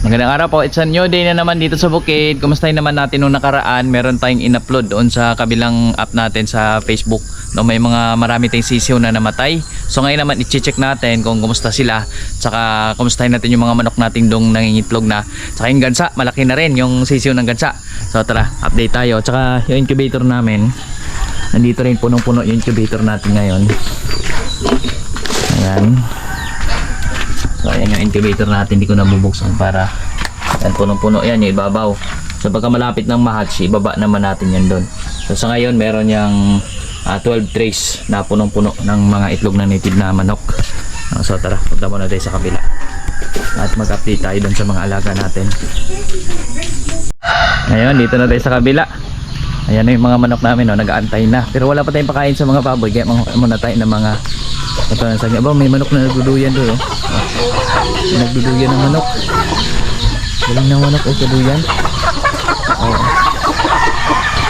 Magandang araw po. It's a new day na naman dito sa bukid. Kumustahin naman natin nung nakaraan. Meron tayong in-upload doon sa kabilang app natin sa Facebook. No, may mga marami tayong sisiw na namatay. So ngayon naman i-check natin kung kumusta sila. Tsaka kumustahin natin yung mga manok nating dong nangingitlog na. Tsaka yung gansa, malaki na rin yung sisiw ng gansa. So tara, update tayo. Tsaka yung incubator namin. Nandito rin punong-puno yung incubator natin ngayon. Ayan. So ayan yung incubator natin, hindi ko nabubuksan para yan punong-puno yan yung ibabaw. So pagka malapit ng mahatch, ibaba naman natin yan doon. So sa ngayon meron yung ah, 12 trays na punong-puno ng mga itlog ng native na manok. Ah, so tara, punta muna tayo sa kabila. At mag-update tayo doon sa mga alaga natin. Ngayon, dito na tayo sa kabila. Ayan na yung mga manok namin, no, nag-aantay na. Pero wala pa tayong pakain sa mga baboy, kaya muna tayo ng mga ito na sabi, aba may manok na nagduduyan doon. Oh. Nagduduyan ng manok. Galing ng manok, oh, kaduyan.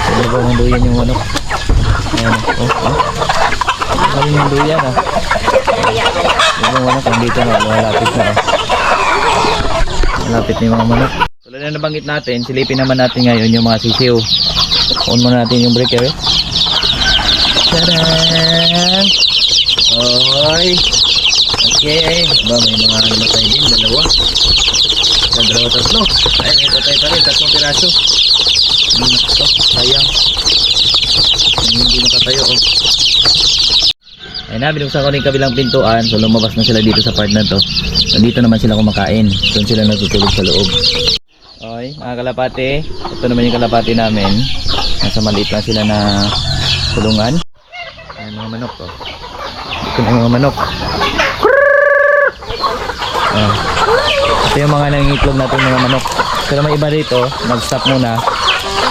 Sabi ba ng duyan yung manok? Ayan, oh, oh. Galing ng duyan, oh. Yung manok, nandito na, malapit na, oh. Malapit na yung mga manok. Tulad na nabanggit natin, silipin naman natin ngayon yung mga sisiw. On muna natin yung breaker, eh. Tadaan! Oy! Okay, ba may mga namatay din, dalawa. Sa dalawa tatlo. Ay, may patay pa rin, tatlong piraso. Hmm, ito, sayang. Hindi nakatayo, oh. Ayun na, binuksan ko yung kabilang pintuan. So, lumabas na sila dito sa part na to. Nandito naman sila kumakain. Doon sila natutulog sa loob. Okay, mga kalapate. Ito naman yung kalapate namin. Nasa maliit lang sila na kulungan. Ayan mga manok, oh. Ito na mga manok. Ah. Ito yung mga nangingitlog natin mga manok. Pero may iba rito, nag-stop muna.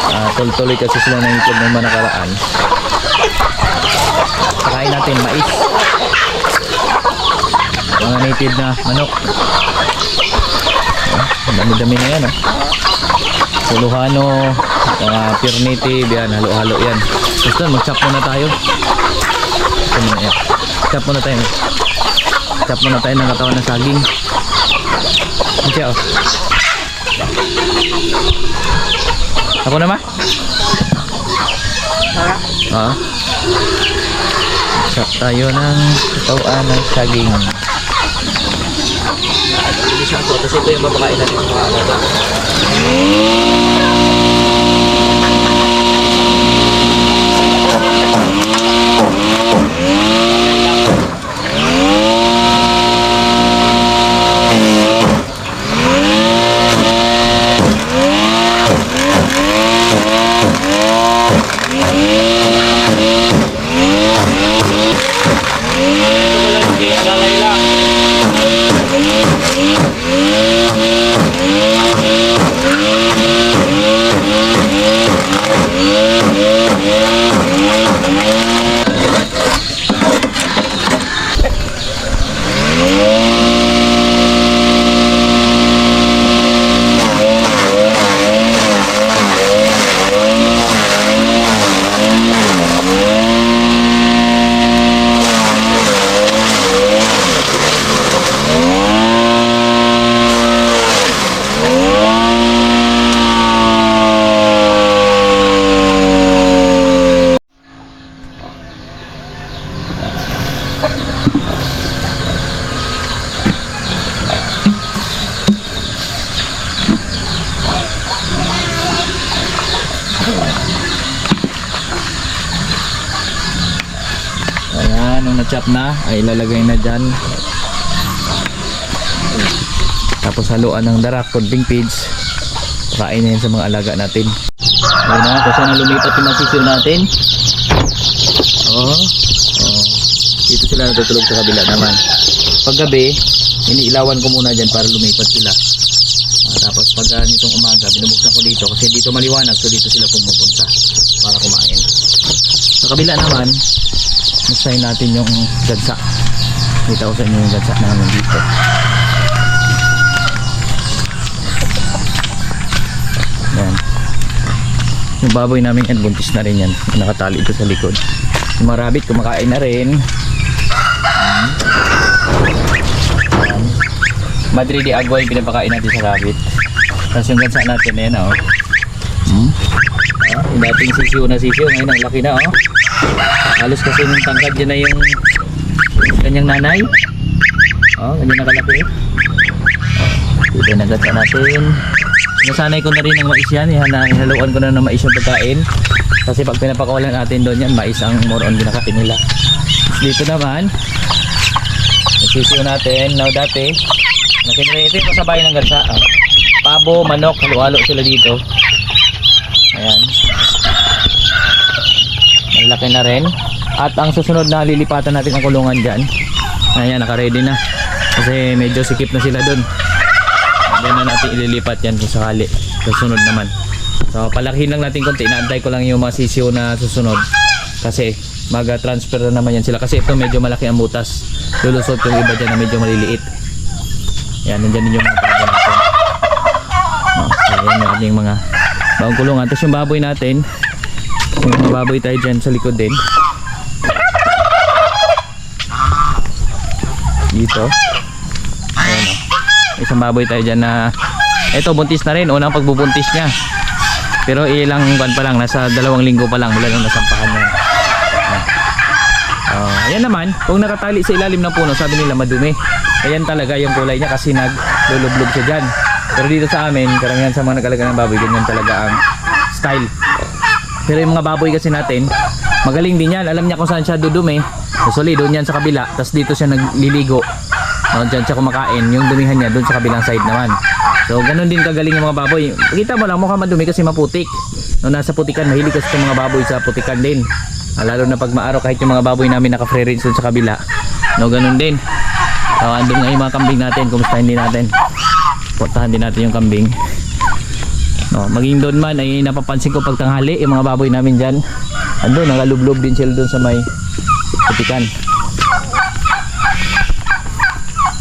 Ah, tuloy-tuloy kasi sila nangingitlog ng mga nakaraan. Pakain natin mais. Mga native na manok. Ah, dami-dami na yan. Oh. Suluhano, mga pure native, yan, halo-halo yan. Gusto, mag-chop muna tayo. Ito muna yan. Chop muna tayo. Chop muna tayo ng katawan ng saging. Okay, oh. Ako na ma? Ha? Chop tayo ng katawan ng saging. Bilisan ko, tapos ito yung papakain natin nung na-chop na, ay ilalagay na dyan. Tapos haluan ng darak, konting pids. Kain na yan sa mga alaga natin. Ayun na, kasi na lumipat yung mga sisiw natin. Oo. Oh. Dito sila natutulog sa kabila naman. Paggabi, iniilawan ko muna dyan para lumipat sila. Ah, tapos pag ah, nitong umaga, binubuksan ko dito kasi dito maliwanag so dito sila pumupunta para kumain. Sa kabila naman, Mustahin natin yung gansa. Kita ko sa inyo yung gansa namin dito. Yan. Yung baboy namin yan, buntis na rin yan. Nakatali ito sa likod. Yung mga rabbit, kumakain na rin. Yan. Madrid de Agua yung pinapakain natin sa rabbit. Tapos yung gansa natin, ayan oh. Hmm? Ah, dating sisiyo na sisiyo, ngayon ang laki na oh. Halos kasi yung tangkad dyan na yung kanyang nanay. Oh, ganyan nakalaki. Oh, dito na gansa natin. Nasanay ko na rin ng mais yan, ihana, ihaluan ko na ng mais yung pagkain. Kasi pag pinapakawalan natin doon yan, mais ang more on binakain nila. Dito naman, Nagsisiyo natin. Now dati, nakinre ito yung kasabay ng gansa. Ah. Pabo, manok, halo-halo sila dito. Ayan. Malaki na rin. At ang susunod na lilipatan natin ang kulungan dyan. Ayan, naka-ready na. Kasi medyo sikip na sila dun. Diyan na natin ililipat yan kung sakali. Susunod naman. So, palakihin lang natin konti. Inaantay ko lang yung mga sisiyo na susunod. Kasi, mag-transfer na naman yan sila. Kasi ito medyo malaki ang butas. Lulusot yung iba dyan na medyo maliliit. Yan, nandyan yung mga baboy natin. Oh, so, yan yung mga bagong kulungan. Tapos yung baboy natin, yung mga baboy tayo dyan sa likod din. Dito. Ayan o. Isang baboy tayo dyan na ito buntis na rin. Unang pagbubuntis niya. Pero ilang buwan pa lang. Nasa dalawang linggo pa lang mula nung nasampahan niya. Oh, ayan naman, kung nakatali sa ilalim ng puno, sabi nila madumi. Ayan talaga yung kulay niya kasi naglulublog siya dyan. Pero dito sa amin, karamihan sa mga nagalaga ng baboy, ganyan talaga ang style. Pero yung mga baboy kasi natin, magaling din yan. Alam niya kung saan siya dudumi. Usually, doon yan sa kabila. Tapos dito siya nagliligo. No, dyan siya kumakain. Yung dumihan niya doon sa kabilang side naman. So, ganun din kagaling yung mga baboy. Kita mo lang, mukhang madumi kasi maputik. No, nasa putikan, mahilig kasi itong mga baboy sa putikan din. Ah, lalo na pag maaraw, kahit yung mga baboy namin naka-free range doon sa kabila. No, ganun din. Uh, andun nga yung mga kambing natin, kumustahin din natin. Puntahan din natin yung kambing. No, maging doon man ay napapansin ko pag tanghali yung mga baboy namin diyan. Andun, nakalublob din sila doon sa may putikan.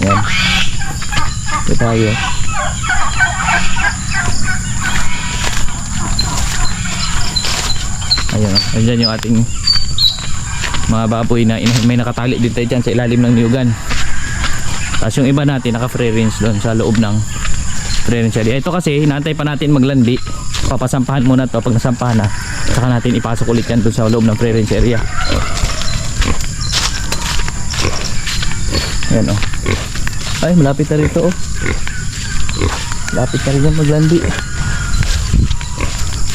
Yan. Ito tayo. Ayun, oh. Andyan yung ating mga baboy na may nakatali din tayo dyan sa ilalim ng niyugan. Tapos yung iba natin naka free range doon sa loob ng area. Ito kasi hinantay pa natin maglandi. Papasampahan muna to pag nasampahan na. Saka natin ipasok ulit yan doon sa loob ng free range area. Ayan oh. Ay malapit na rito oh. Lapit na rin yan maglandi.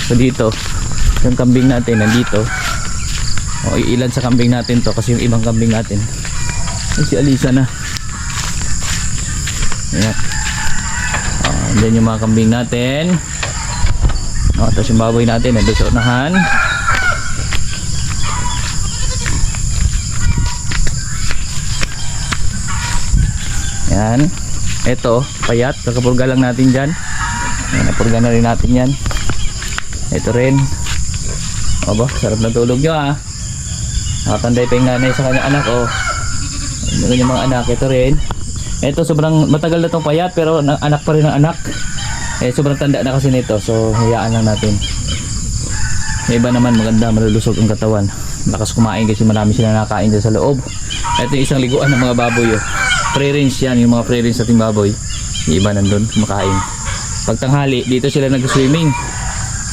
So dito, yung kambing natin nandito. O ilan sa kambing natin to kasi yung ibang kambing natin. Ay, si Alisa na. Ayan. Oh, andyan yung mga kambing natin. O, tapos yung baboy natin nandun sa unahan. Ayan. Ito, payat. Kakapurga lang natin dyan. Ayan, napurga na rin natin yan. Ito rin. Aba, sarap na tulog nyo ah. Nakatanday pa yung nanay sa kanyang anak oh. Yung mga anak, ito rin. Ito sobrang matagal na tong payat pero na- anak pa rin ang anak. Eh sobrang tanda na kasi nito so hayaan lang natin. Yung iba naman maganda, malulusog ang katawan. Lakas kumain kasi marami sila nakakain dyan sa loob. Ito yung isang liguan ng mga baboy oh. Free range yan, yung mga free range nating baboy. Yung iba nandun, kumakain. Pag tanghali, dito sila nag-swimming.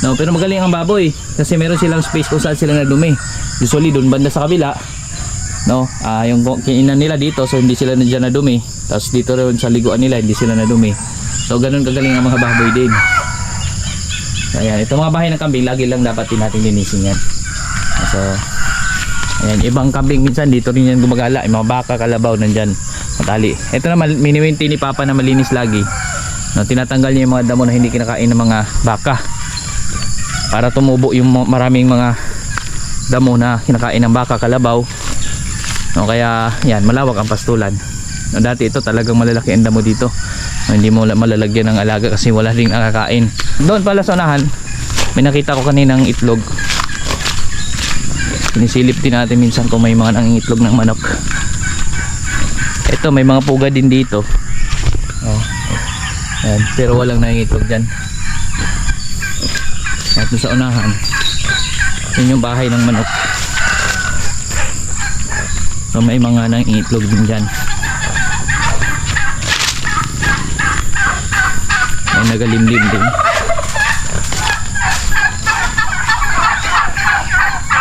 No, pero magaling ang baboy kasi meron silang space kung saan sila nadumi. Usually doon banda sa kabila. No, ah yung kiinan nila dito so hindi sila nandiyan nadumi. Tapos dito rin sa liguan nila hindi sila nadumi. So ganun kagaling ang mga baboy din. Ayan, ito mga bahay ng kambing lagi lang dapat din natin linisin yan. So Ayan, ibang kambing minsan dito rin yan gumagala. Yung mga baka, kalabaw nandyan. Matali. Ito naman, mini-maintain ni Papa na malinis lagi. No, tinatanggal niya yung mga damo na hindi kinakain ng mga baka para tumubo yung ma- maraming mga damo na kinakain ng baka kalabaw no, kaya yan malawak ang pastulan. No, dati ito talagang malalaki ang damo dito. No, hindi mo la- malalagyan ng alaga kasi wala ring nakakain. Doon pala sa unahan may nakita ko kaninang itlog. Sinisilip din natin minsan kung may mga nangingitlog ng manok. Ito may mga puga din dito. Oh. Ayan, pero walang nangingitlog dyan. At sa unahan yun yung bahay ng manok so may mga nangingitlog din dyan ay nagalimlim din.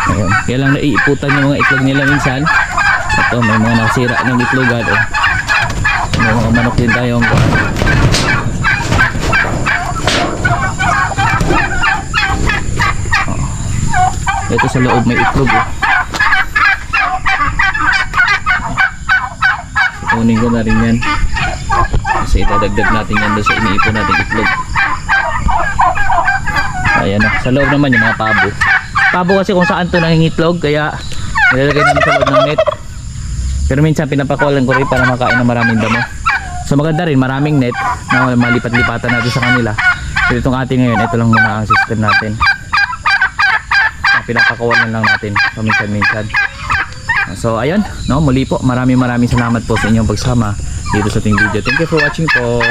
Ayun. Kaya lang naiiputan yung mga itlog nila minsan. Ito, may mga nasira ng itlogan. Oh. May mga manok din tayong Ito sa loob may itlog. Oh. Kunin ko na rin yan. Kasi itadagdag natin yan doon sa iniipon natin itlog. Ayan na. Sa loob naman yung mga pabo. Pabo kasi kung saan to nangingitlog kaya nilalagay namin sa loob ng net. Pero minsan pinapakulan ko rin para makain ng maraming damo. So maganda rin, maraming net na malipat-lipatan natin sa kanila. Pero itong ating ngayon, ito lang muna ang system natin. Na Pinapakawalan lang natin paminsan-minsan. So ayun, no, muli po, maraming maraming salamat po sa inyong pagsama dito sa ating video. Thank you for watching po.